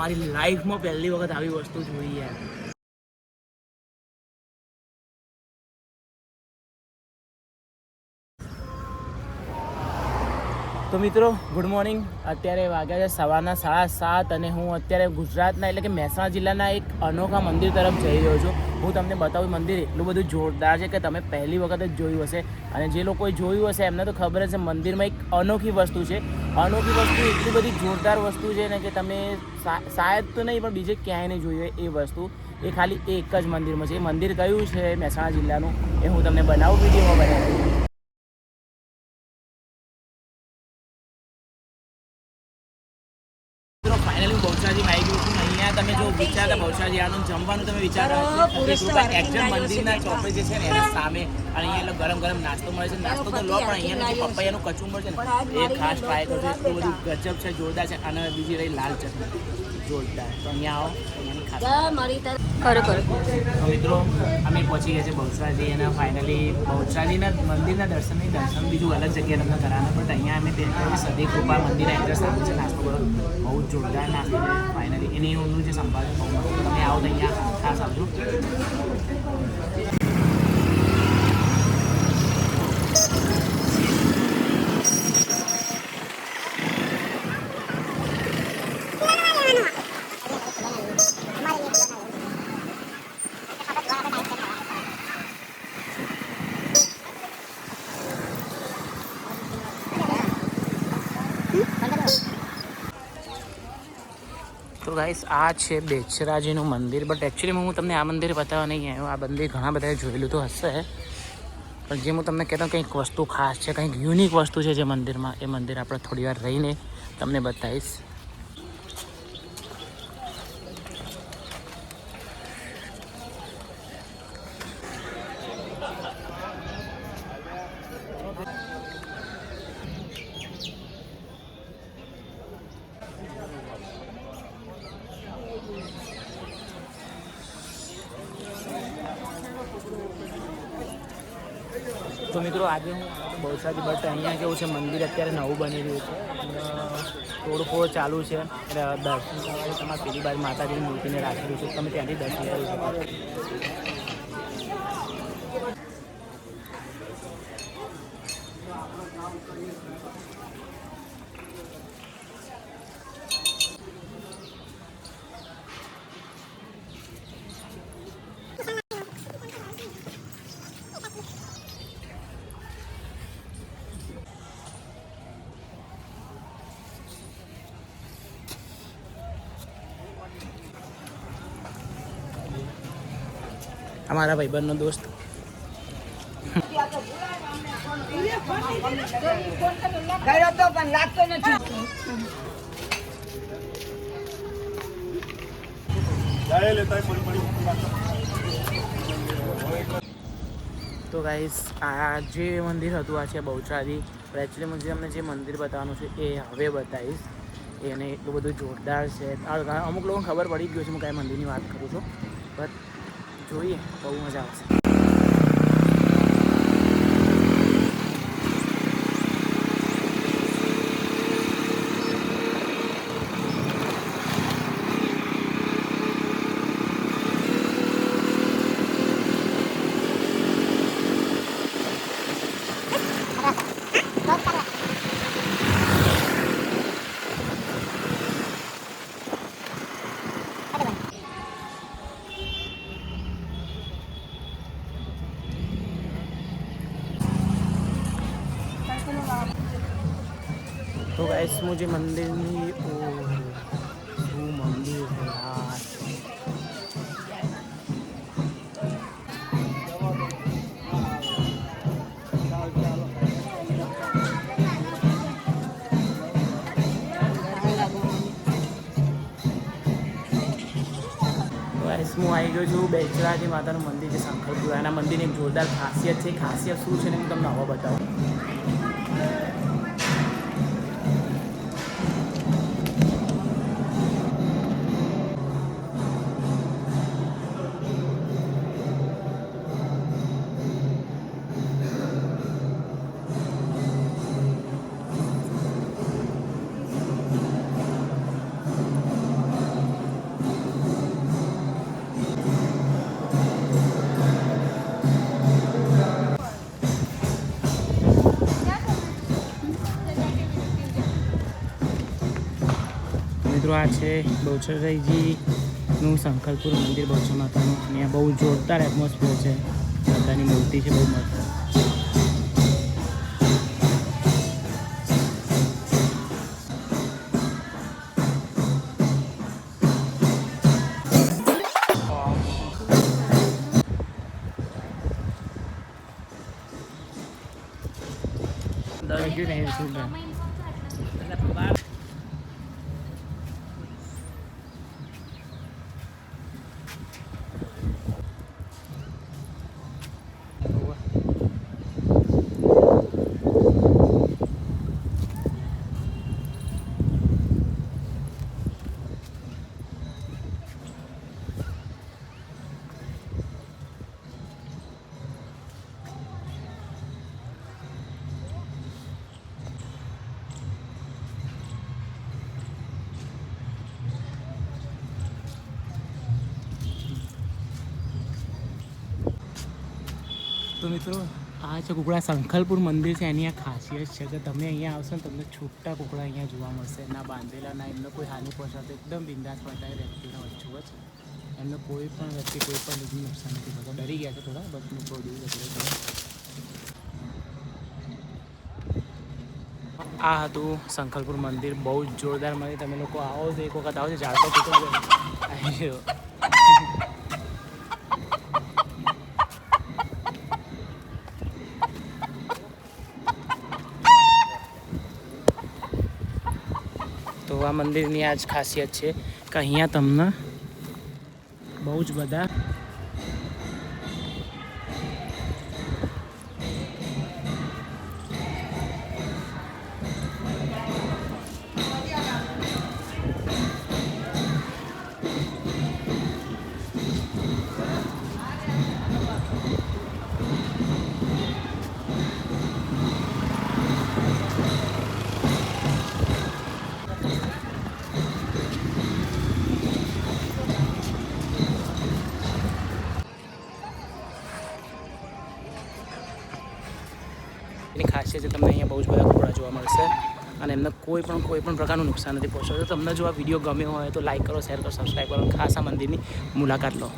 મારી લાઈફમાં પહેલી વખત આવી વસ્તુ જોઈ યાર. તો મિત્રો ગુડ મોર્નિંગ અત્યારે વાગ્યા છે સવારના સાડા સાત અને હું અત્યારે ગુજરાતના એટલે કે મહેસાણા જિલ્લાના એક અનોખા મંદિર તરફ જઈ રહ્યો છું. હું તમને બતાવું મંદિર એટલું બધું જોરદાર છે કે તમે પહેલી વખત જ જોયું હશે. અને જે લોકોએ જોયું હશે, એમને તો ખબર હશે મંદિરમાં એક અનોખી વસ્તુ છે. અનોખી વસ્તુ, એટલી બધી જોરદાર વસ્તુ છે ને કે તમે શાયદ તો નહીં, પણ બીજે ક્યાંય નહીં જોયું એ વસ્તુ. એ ખાલી એક જ મંદિરમાં છે. એ મંદિર કયું છે? મહેસાણા જિલ્લાનું. એ હું તમને બનાવું, વિડીયોમાં બનાવું. ફાઇનલી બહુચરાજી આવી ગયું છું તમે જો વિચારતા બહુચરાજી આનું જમવાનું તમે વિચારતા એક્ઝેક્ટ મંદિરના ચોપડે જે છે ને એના સામે અને અહીંયા એટલે ગરમ ગરમ નાસ્તો મળે છે. નાસ્તો તો લો પણ અહીંયા પપૈયાનું કચું મળે છે. ને એ ખાસ ટ્રાય કરજો. એટલું બધું ગજબ છે જોરદાર છે. અને બીજી રહી લાલ ચટણી. જોરદાર. તો અહીંયા આવો મિત્રો અમે પહોંચી ગયા છે બહુચરાજી અને ફાઇનલી બહુચરાજીના મંદિરના દર્શનની દર્શન બીજું અલગ જગ્યાએ તમને કરાવવાનું બટ અહીંયા અમે તે સદી કૃપા મંદિરના એડ્રેસ આપ્યું છે નાસ્તો બહુ જોરદાર નાસ્તો ફાઇનલી એની ઊંનું જે સંભાળ છે બહુ મસ્ત. તમે ગાઈસ આ છે બેચરાજીનું મંદિર. બટ એકચ્યુઅલી હું તમને આ મંદિર બતાવવા નહીં આવ્યો. આ મંદિર ઘણા બધાએ જોયેલું તો હશે. પણ જે હું તમને કહેતો કંઈક વસ્તુ ખાસ છે, કંઈક યુનિક વસ્તુ છે જે મંદિરમાં, એ મંદિર આપણે થોડી વાર રહીને તમને બતાવીશ. તો મિત્રો આજે હું બહુસાજી બટ અહીંયા કેવું છે, મંદિર અત્યારે નવું બની રહ્યું છે. તોડફોડ ચાલુ છે એટલે દર્શન કરવા તમારે પેલી બાજુ માતાજીની મૂર્તિને રાખેલું છે. તમે ત્યાંથી દર્શન કરી શકો અમારા ભાઈબંધનો દોસ્ત. તો ગાઈસ આ જે મંદિર હતું આ છે બહુચરાજી. પણ એકચ્યુઅલી મુજબ તમને જે મંદિર બતાવવાનું છે એ હવે બતાવીશ. એને એટલું બધું જોરદાર છે. અમુક લોકોને ખબર પડી ગયું છે હું કાંઈ મંદિરની વાત કરું છું. બટ જોઈએ બહુ મજા આવશે. તો ગાઈસ હું જે મંદિરની ઓ શું મંદિર છે યાર હું આવી ગયો છું બેચરાજી માતાનું મંદિર છે શંકરપુરા એના મંદિરની એક જોરદાર ખાસિયત છે. ખાસિયત શું છે ને હું તમને હવે બતાવું. મિત્રો, આ છે બહુચરાજીનું શંકરપુર મંદિર બહુચર માતાનું. અહીંયા બહુ જોરદાર એટમોસ્ફિયર છે. માતાની મૂર્તિ છે બહુ મસ્ત. Thank નહીં તો મિત્રો? આ છે કુકડા સંખલપુર મંદિર છે. એની આ ખાસિયત છે કે તમે અહીંયા આવશો ને તમને છૂટા કુકડા અહીંયા જોવા મળશે. ના બાંધેલા, ના એમને કોઈ હાનિ પહોંચાડતો, એકદમ બિંદાસ પટાય વ્યક્તિના વચ્ચોવચ એમને કોઈ પણ વ્યક્તિ કોઈ પણ રીતનું નુકસાન નથી થતું. ડરી ગયા છે થોડા બટ હું થોડું આ હતું શંખલપુર મંદિર. બહુ જ જોરદાર મંદિર. તમે લોકો આવો તો એક વખત આવો છો ઝાડતો કુકડા તો આ મંદિરની આ જ ખાસિયત છે કે અહીંયા તમને બહુ જ બધા એની જે તમને અહીંયા બહુ જ બધા કપડાં જોવા મળશે અને એમને કોઈ પણ કોઈ પણ પ્રકારનું નુકસાન નથી પહોંચાડતું. તમને જો આ વીડિયો ગમ્યો હોય તો લાઈક કરો શેર કરો સબસ્ક્રાઈબ કરો ખાસ આ મંદિરની મુલાકાત લો.